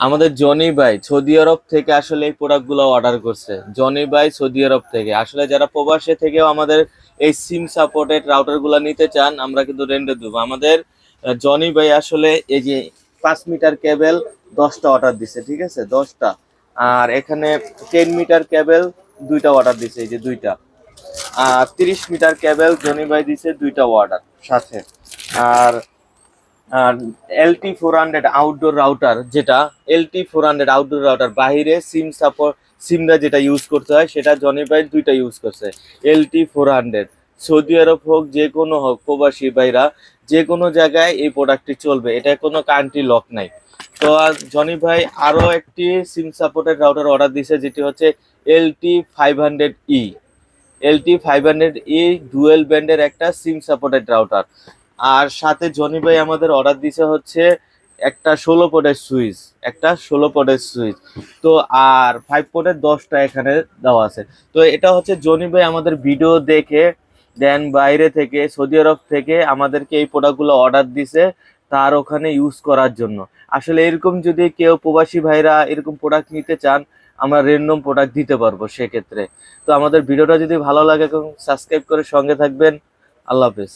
আমাদের জনি ভাই সৌদি আরব থেকে আসলে এই প্রোডাক্টগুলো অর্ডার করছে। জনি ভাই সৌদি আরব থেকে। আসলে যারা প্রবাসে থেকেও আমাদের এই সিম সাপোর্টেড রাউটারগুলো নিতে চান, আমরা কিন্তু রেন্টে দেবো। আমাদের জনি ভাই আসলে এই যে পাঁচ মিটার কেবল দশটা অর্ডার দিছে, ঠিক আছে? দশটা। আর এখানে টেন মিটার কেবল দুইটা অর্ডার দিছে, এই যে দুইটা। আর তিরিশ মিটার কেবল জনি ভাই দিছে দুইটা অর্ডার সাথে। আর আর LT four hundred outdoor router যেটা LT four hundred outdoor router বাইরে সিম সাপোর্ট সিমরা যেটা ইউজ করতে হয়, সেটা জনি ভাই দুইটা ইউজ করছে LT four hundred Saudi Arab হোক, যে কোনো হোক, প্রবাসী ভাইরা, যে কোনো জায়গায় এই প্রোডাক্টটি চলবে, এটা কোনো কান্ট্রি লক নাই। তো জনি ভাই আরও একটি সিম সাপোর্টেড রাউটার অর্ডার দিছে, যেটি হচ্ছে LT five hundred E LT five hundred E dual ব্যান্ডের একটা সিম সাপোর্টেড রাউটার আর সাথে জনি ভাই আমাদের অর্ডার দিছে হচ্ছে একটা ষোলো পটের সুইচ, একটা ষোলো পটের সুইচ। তো আর ফাইভ পটের দশটা এখানে দেওয়া আছে। তো এটা হচ্ছে জনি ভাই আমাদের ভিডিও দেখে, দেন বাইরে থেকে, সৌদি আরব থেকে আমাদেরকে এই প্রোডাক্টগুলো অর্ডার দিছে তার ওখানে ইউজ করার জন্য। আসলে এরকম যদি কেউ প্রবাসী ভাইরা এরকম প্রোডাক্ট নিতে চান, আমরা র্যান্ডম প্রোডাক্ট দিতে পারব সেক্ষেত্রে। তো আমাদের ভিডিওটা যদি ভালো লাগে সাবস্ক্রাইব করে সঙ্গে থাকবেন। আল্লাহ হাফেজ।